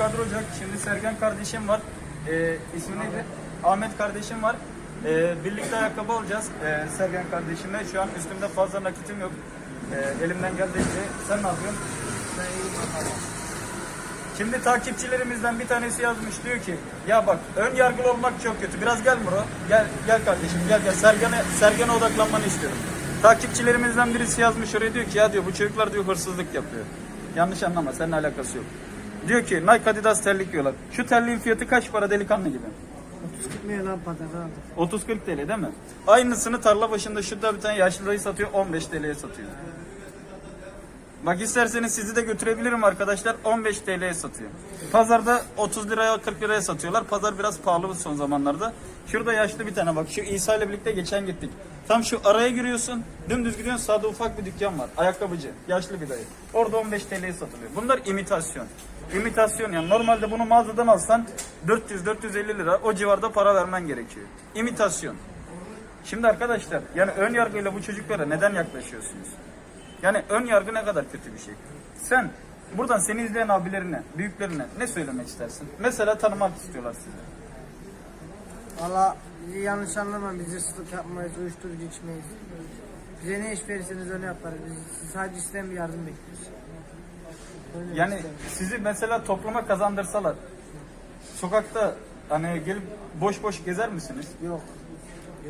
kadrocak. Şimdi Sergen kardeşim var. Ee, ismi neydi? Ahmet kardeşim var. Ee, birlikte ayakkabı alacağız. Ee, Sergen kardeşimle. Şu an üstümde fazla nakitim yok. Ee, elimden geldiğince. Sen ne yapıyorsun? Şimdi takipçilerimizden bir tanesi yazmış diyor ki ya bak ön yargılı olmak çok kötü. Biraz gel Muro. Gel gel kardeşim gel gel. Sergen'e Sergen'e odaklanmanı istiyorum. Takipçilerimizden birisi yazmış oraya diyor ki ya diyor bu çocuklar diyor hırsızlık yapıyor. Yanlış anlama seninle alakası yok. Diyor ki Nike Adidas terlik diyorlar. Şu terliğin fiyatı kaç para delikanlı gibi? 30 milyon lan pazarda aldık. 30-40 TL değil mi? Aynısını tarla başında şurada bir tane yaşlı dayı satıyor 15 TL'ye satıyor. Bak isterseniz sizi de götürebilirim arkadaşlar 15 TL'ye satıyor. Pazarda 30 liraya 40 liraya satıyorlar. Pazar biraz pahalı son zamanlarda. Şurada yaşlı bir tane bak şu İsa ile birlikte geçen gittik. Tam şu araya giriyorsun dümdüz gidiyorsun sağda ufak bir dükkan var. Ayakkabıcı yaşlı bir dayı. Orada 15 TL'ye satılıyor. Bunlar imitasyon. İmitasyon yani normalde bunu mağazadan alsan 400-450 lira o civarda para vermen gerekiyor. İmitasyon. Şimdi arkadaşlar yani ön yargıyla bu çocuklara neden yaklaşıyorsunuz? Yani ön yargı ne kadar kötü bir şey. Sen buradan seni izleyen abilerine, büyüklerine ne söylemek istersin? Mesela tanımak istiyorlar sizi. Valla yanlış anlama biz hırsızlık yapmayız, uyuşturucu içmeyiz. Bize ne iş verirseniz onu yaparız. Biz sadece sizden bir yardım bekliyoruz. Yani sizi mesela topluma kazandırsalar, sokakta hani gelip boş boş gezer misiniz? Yok.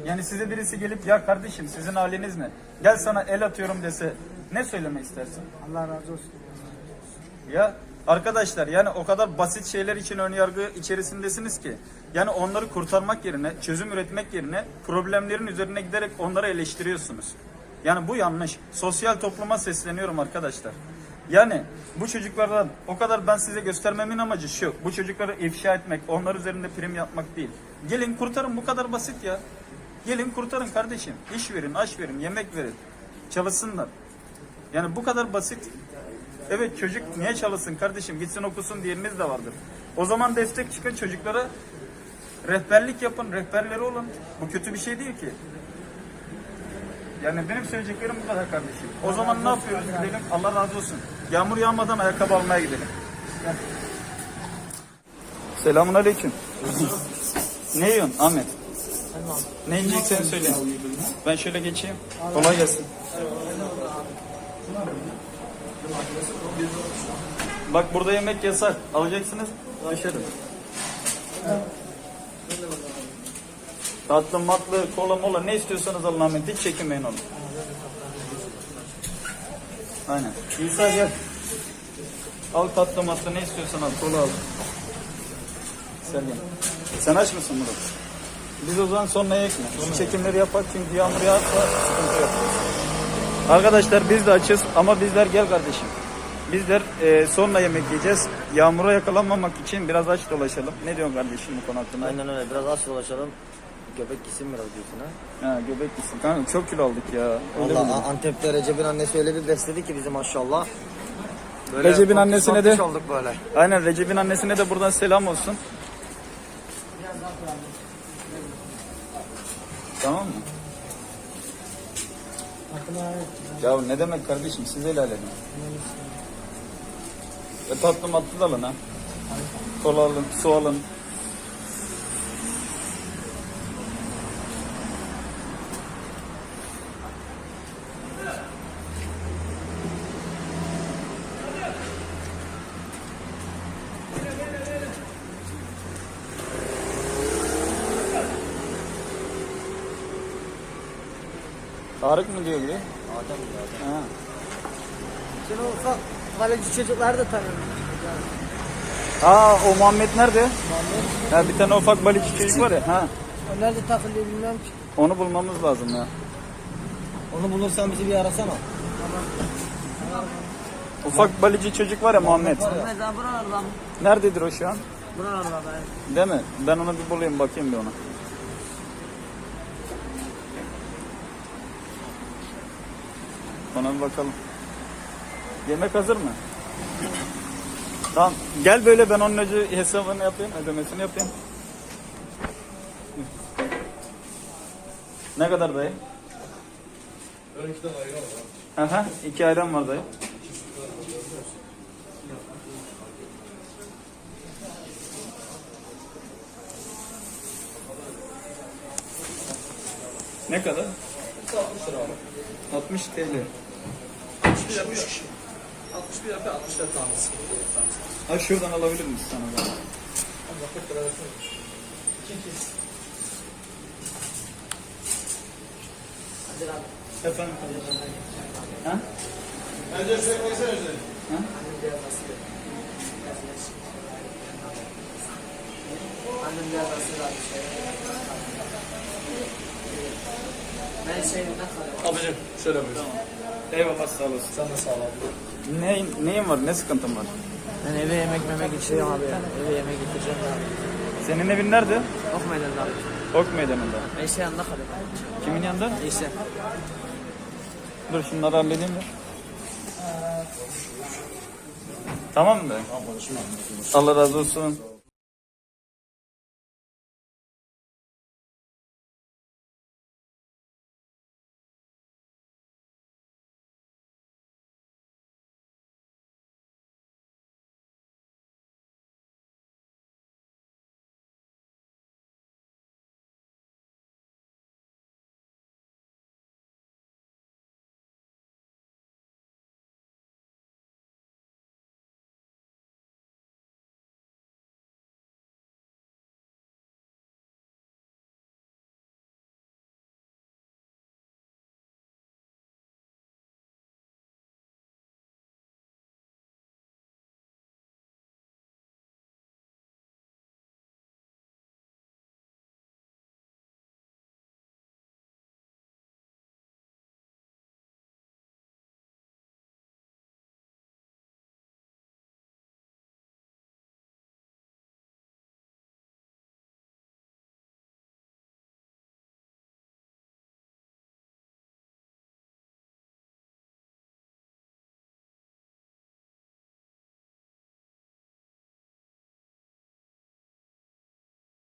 Yani size birisi gelip ya kardeşim sizin haliniz ne? Gel sana el atıyorum dese ne söylemek istersin? Allah razı olsun. Ya arkadaşlar yani o kadar basit şeyler için ön yargı içerisindesiniz ki. Yani onları kurtarmak yerine, çözüm üretmek yerine problemlerin üzerine giderek onları eleştiriyorsunuz. Yani bu yanlış. Sosyal topluma sesleniyorum arkadaşlar. Yani bu çocuklardan o kadar ben size göstermemin amacı şu. Bu çocukları ifşa etmek, onlar üzerinde prim yapmak değil. Gelin kurtarın bu kadar basit ya. Gelin kurtarın kardeşim. İş verin, aş verin, yemek verin. Çalışsınlar. Yani bu kadar basit. Evet çocuk niye çalışsın kardeşim gitsin okusun diyeniniz de vardır. O zaman destek çıkın çocuklara rehberlik yapın, rehberleri olun. Bu kötü bir şey değil ki. Yani benim söyleyeceklerim bu kadar kardeşim. O zaman ne yapıyoruz gidelim? Allah razı olsun. Yağmur yağmadan ayakkabı almaya gidelim. Selamun aleyküm. ne yiyorsun Ahmet? Ne yiyeceksen söyle. Ben şöyle geçeyim. Kolay gelsin. Bak burada yemek yasak. Alacaksınız dışarı. Tatlı matlı, kola mola ne istiyorsanız Ahmet. Hiç çekinmeyin onu. Aynen. İsa gel. Al tatlı matlı ne istiyorsan al. Kola al. Sen gel. Sen aç mısın Murat? Biz o zaman sonra ekme. Şu çekimleri yapak çünkü yağmur yağarsa sıkıntı yok. Arkadaşlar biz de açız ama bizler gel kardeşim. Bizler e, sonra yemek yiyeceğiz. Yağmura yakalanmamak için biraz aç dolaşalım. Ne diyorsun kardeşim bu konu hakkında? Aynen öyle. Biraz aç dolaşalım. Göbek gitsin biraz diyorsun ha. Ha, göbek gitsin. Kanka çok kilo aldık ya. Öyle Valla mi? A- Antep'te Recep'in annesi öyle bir besledi ki bizi maşallah. Böyle Recep'in annesine de- olduk böyle. Aynen Recep'in annesine de buradan selam olsun. Tamam mı? Ya ne demek kardeşim siz el alemi. E tatlı matlı da alın ha. Kola alın, su alın. Tarık mı diyor biri? Adem ya. Ha. Sen o ufak kaleci çocukları da tanıyorum. Aa o Muhammed nerede? Ha bir tane ufak balıkçı çocuk var ya. Ha. O nerede takılıyor bilmiyorum ki. Onu bulmamız lazım ya. Onu bulursan bizi bir arasana. Ufak balıkçı çocuk var ya Muhammed. Mesela buralardan. Nerededir o şu an? Buralardan. Değil mi? Ben onu bir bulayım bakayım bir ona. Ona bir bakalım. Yemek hazır mı? Tamam. Gel böyle ben onun önce hesabını yapayım, ödemesini yapayım. Ne kadar dayı? Ben iki tane ayran var. Aha, iki ayran var dayı. Ne kadar? 60 lira abi. 60 TL. 61 yapıyor. 61 yapıyor 60 lira tanesi. Ha şuradan alabilir misin sana da? Allah 40 lira versene. 2 2. Efendim? Ha? Bence söylesene özür Annem biraz nasıl almış. Ben kalıyorum. Abicim şöyle buyur. Eyvallah sağ olasın. Sen de sağ ol abi. Ne, neyin var? Ne sıkıntın var? Ben eve yemek memek içiyorum abi. Eve yemek getireceğim abi. Senin evin nerede? Ok meydanında abi. Ok meydanında. Ben şey yanında kalıyorum. Kimin yanında? İşte. Dur şunları halledeyim de. Tamam mı? Allah razı olsun.